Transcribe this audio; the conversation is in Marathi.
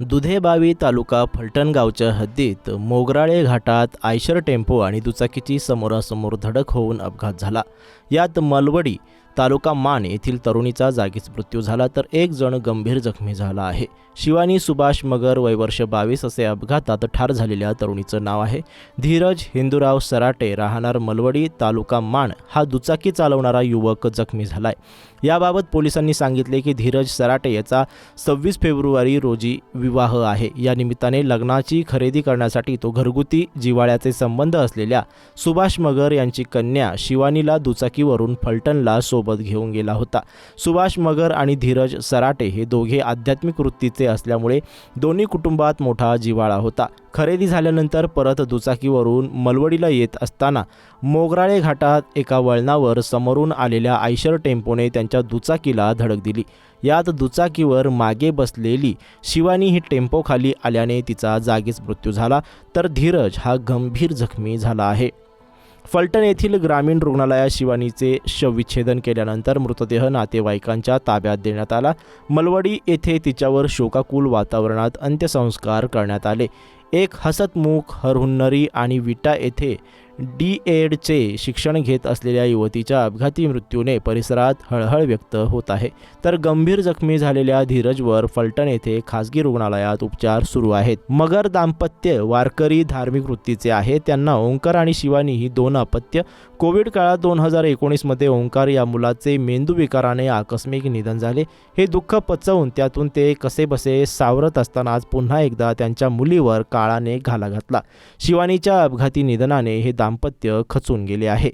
दुधेबावी तालुका फलटणगावच्या हद्दीत मोगराळे घाटात आयशर टेम्पो आणि दुचाकीची समोरासमोर धडक होऊन अपघात झाला. यात मलवडी तालुका मान येथील तरुणीचा जागीच मृत्यू झाला तर एक जण गंभीर जखमी झाला आहे. शिवानी सुभाष मगर वयवर्ष बावीस असे अपघातात ठार झालेल्या तरुणीचं नाव आहे. धीरज हिंदूराव सराटे राहणार मलवडी तालुका मान हा दुचाकी चालवणारा युवक जखमी झालाय. याबाबत पोलिसांनी सांगितले की धीरज सराटे याचा सव्वीस फेब्रुवारी रोजी विवाह आहे. या निमित्ताने लग्नाची खरेदी करण्यासाठी तो घरगुती जिवाळ्याचे संबंध असलेल्या सुभाष मगर यांची कन्या शिवानीला दुचाकीवरून फलटणला सो सोबत घेऊन गेला होता. सुभाष मगर आणि धीरज सराटे हे दोघे आध्यात्मिक वृत्तीचे असल्यामुळे दोन्ही कुटुंबात मोठा जिवाळा होता. खरेदी झाल्यानंतर परत दुचाकीवरून मलवडीला येत असताना मोगराळे घाटात एका वळणावर समोरून आलेल्या आयशर टेम्पोने त्यांच्या दुचाकीला धडक दिली. यात दुचाकीवर मागे बसलेली शिवानी ही टेम्पोखाली आल्याने तिचा जागीच मृत्यू झाला. तर धीरज हा गंभीर जखमी झाला आहे. फलटण येथील ग्रामीण रुग्णालयात शिवानीचे शवविच्छेदन केल्यानंतर मृतदेह नातेवाईकांच्या ताब्यात देण्यात आला. मलवडी येथे तिच्यावर शोकाकुल वातावरणात अंत्यसंस्कार करण्यात आले. एक हसतमुख हरहुन्नरी आणि विटा येथे डी एडचे शिक्षण घेत असलेल्या युवतीच्या अपघाती मृत्यूने परिसरात हळहळ व्यक्त होत आहे. तर गंभीर जखमी झालेल्या धीरजवर फलटण येथे खासगी रुग्णालयात उपचार सुरू आहेत. मगर दाम्पत्य वारकरी धार्मिक वृत्तीचे आहे त्यांना ओंकार आणि शिवानी ही दोन अपत्य. कोविड काळात दोन हजार एकोणीसमध्ये ओंकार या मुलाचे मेंदू विकाराने आकस्मिक निधन झाले. हे दुःख पचवून त्यातून ते कसेबसे सावरत असताना आज पुन्हा एकदा त्यांच्या मुलीवर काळाने घाला घातला. शिवानीच्या अपघाती निधनाने हे दाम दाम्पत्य खचून गेले आहे.